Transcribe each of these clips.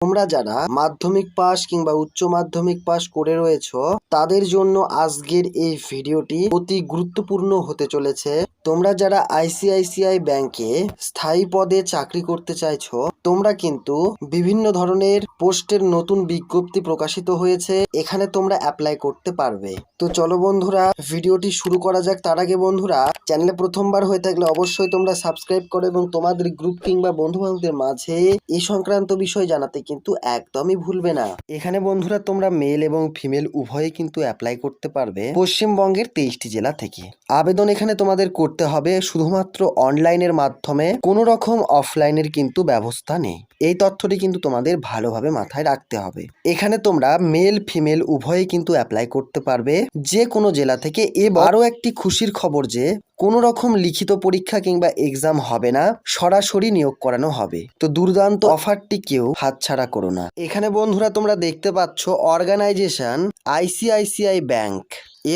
তোমরা যারা মাধ্যমিক পাস কিংবা উচ্চ মাধ্যমিক পাস করে রয়েছো, তাদের জন্য আজকের এই ভিডিওটি অতি গুরুত্বপূর্ণ হতে চলেছে। তোমরা যারা আইসিআইসিআই ব্যাংকে স্থায়ী পদে চাকরি করতে চাইছো, তোমরা কিন্তু বিভিন্ন ধরনের পোস্টের নতুন বিজ্ঞপ্তি প্রকাশিত হয়েছে, এখানে তোমরা অ্যাপ্লাই করতে পারবে। তো চলো বন্ধুরা, ভিডিওটি শুরু করা যাক। তার আগে বন্ধুরা, চ্যানেলে প্রথমবার হয়ে থাকলে অবশ্যই তোমরা সাবস্ক্রাইব করো এবং তোমাদের গ্রুপ কিংবা বন্ধু বান্ধবদের মাঝে এই সংক্রান্ত বিষয় জানাতে কিন্তু একদমই ভুলবে না। এখানে বন্ধুরা তোমরা মেল এবং ফিমেল উভয়ে কিন্তু অ্যাপ্লাই করতে পারবে পশ্চিমবঙ্গের তেইশটি জেলা থেকে। আবেদন এখানে তোমাদের করতে হবে শুধুমাত্র অনলাইনের মাধ্যমে, কোনো রকম অফলাইনের কিন্তু ব্যবস্থা নেই। এই তথ্যটি কিন্তু তোমাদের ভালোভাবে মাথায় রাখতে হবে। এখানে তোমরা মেল ফিমেল উভয়ে কিন্তু অ্যাপ্লাই করতে পারবে যে কোনো জেলা থেকে। এবং আরও একটি খুশির খবর যে কোনো রকম লিখিত পরীক্ষা কিংবা এক্সাম হবে না, সরাসরি নিয়োগ করানো হবে। তো দুর্দান্ত অফারটি কেউ হাতছাড়া করো না। এখানে বন্ধুরা তোমরা দেখতে পাচ্ছ অর্গানাইজেশন আইসিআইসিআই ব্যাংক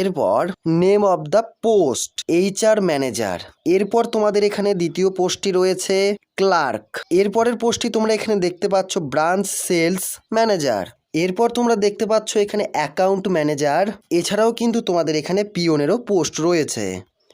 এরপর name of the post HR manager এরপর তোমাদের এখানে দ্বিতীয় পোস্টটি রয়েছে ক্লার্ক এরপরের পোস্টটি তোমরা এখানে দেখতে পাচ্ছ ব্রাঞ্চ সেলস ম্যানেজার এরপর তোমরা দেখতে পাচ্ছ এখানে অ্যাকাউন্ট ম্যানেজার এছাড়াও কিন্তু তোমাদের এখানে পিওনেরও পোস্ট রয়েছে।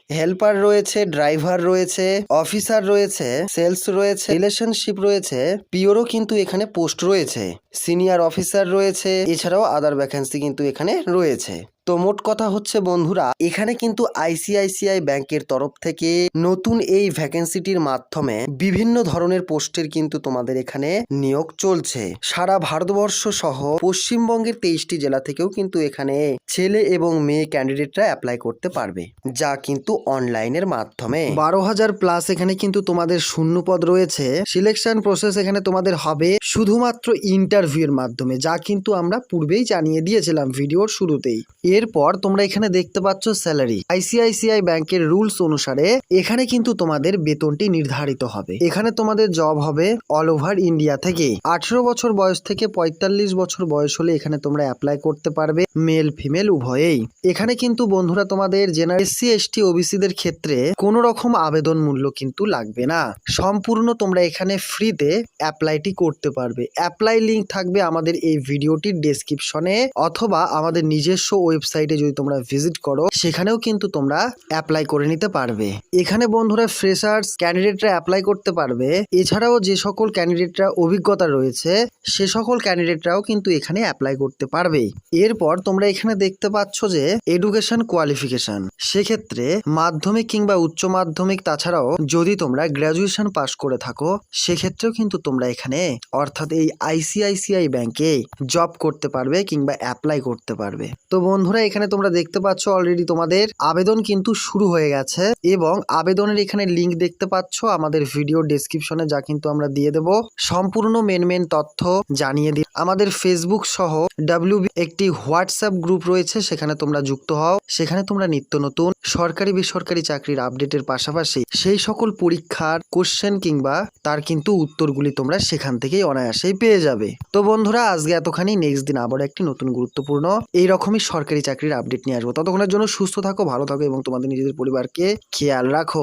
হেল্পার রয়েছে ড্রাইভার রয়েছে অফিসার রয়েছে সেলস রয়েছে রিলেশনশিপ রয়েছে পিওরও কিন্তু এখানে পোস্ট রয়েছে। সিনিয়র অফিসার রয়েছে, এছাড়াও আদার ভ্যাকেন্সি কিন্তু এখানে রয়েছে। তো মোট কথা হচ্ছে, বন্ধুরা, এখানে কিন্তু আইসিআইসিআই ব্যাংকের তরফ থেকে নতুন এই ভ্যাকেন্সিটির মাধ্যমে বিভিন্ন ধরনের পোস্টের কিন্তু তোমাদের এখানে নিয়োগ চলছে। সারা ভারতবর্ষ সহ পশ্চিমবঙ্গের তেইশটি জেলা থেকেও কিন্তু এখানে ছেলে এবং মেয়ে ক্যান্ডিডেটরা অ্যাপ্লাই করতে পারবে, যা কিন্তু অনলাইনের মাধ্যমে। বারো হাজার প্লাস এখানে কিন্তু তোমাদের শূন্য পদ রয়েছে। সিলেকশন প্রসেস এখানে তোমাদের হবে শুধুমাত্র ইন্টারভিউর মাধ্যমে, যা কিন্তু আমরা পূর্বেই জানিয়ে দিয়েছিলাম ভিডিওর শুরুতেই। এরপর তোমরা এখানে দেখতে পাচ্ছ স্যালারি। আইসিআইসিআই ব্যাংকের রুলস অনুসারে এখানে কিন্তু তোমাদের বেতনটি নির্ধারিত হবে। এখানে তোমাদের জব হবে অল ওভার ইন্ডিয়া থেকে। আঠেরো বছর বয়স থেকে পঁয়তাল্লিশ বছর বয়স হলে এখানে তোমরা অ্যাপ্লাই করতে পারবে, মেল ফিমেল উভয়েই। এখানে কিন্তু বন্ধুরা তোমাদের জেনারেল এসসি, এসটি, ওবিসিদের ক্ষেত্রে কোনো রকম আবেদন মূল্য কিন্তু লাগবে না। সম্পূর্ণ তোমরা এখানে ফ্রিতে অ্যাপ্লাইটি করতে পারবে। অ্যাপ্লাই লিংক থাকবে আমাদের এই ভিডিওটির ডেসক্রিপশনে অথবা আমাদের নিজস্ব ওয়েবসাইটে যদি তোমরা ভিজিট করো, সেখানেও কিন্তু তোমরা অ্যাপ্লাই করে নিতে পারবে। এখানে বন্ধুরা ফ্রেশার্স ক্যান্ডিডেটরা অ্যাপ্লাই করতে পারবে। এছাড়াও যে সকল ক্যান্ডিডেটরা অভিজ্ঞতা রয়েছে, সে সকল ক্যান্ডিডেটরাও কিন্তু এখানে অ্যাপ্লাই করতে পারবে। এরপর তোমরা এখানে দেখতে পাচ্ছ যে এডুকেশন কোয়ালিফিকেশন সেক্ষেত্রে মাধ্যমিক কিংবা উচ্চ মাধ্যমিক তাছাড়াও যদি তোমরা গ্র্যাজুয়েশন পাশ করে থাকো, সেক্ষেত্রেও কিন্তু তোমরা এখানে অর্থাৎ এই আইসিআইসিআই ব্যাংকে জব করতে পারবে কিংবা অ্যাপ্লাই করতে পারবে। তো বন্ধুরা, এখানে তোমরা দেখতে পাচ্ছ অলরেডি তোমাদের আবেদন কিন্তু শুরু হয়ে গেছে এবং আবেদনের এখানে লিংক দেখতে পাচ্ছ। আমাদের ভিডিও ডেসক্রিপশনে যা কিন্তু আমরা দিয়ে দেব। সম্পূর্ণ মেন মেন তথ্য জানিয়ে দিই আমাদের ফেসবুক সহ ডাব্লিউ একটি হোয়াটসঅ্যাপ গ্রুপ রয়েছে, সেখানে তোমরা যুক্ত হও। সেখানে তোমরা নিত্য নতুন সরকারি, বেসরকারি চাকরির আপডেটের পাশাপাশি সেই সকল পরীক্ষার কোশ্চেন কিংবা তার কিন্তু উত্তরগুলি তোমরা সেখান থেকেই অনায়াসেই পেয়ে যাবে। তো বন্ধুরা, আজকে এতখানি। নেক্সট দিন আবার একটি নতুন গুরুত্বপূর্ণ এই রকমই সরকারি চাকরির আপডেট নিয়ে আসব। ততক্ষণের জন্য সুস্থ থাকো, ভালো থাকো এবং তোমাদের নিজেদের পরিবারকে খেয়াল রাখো।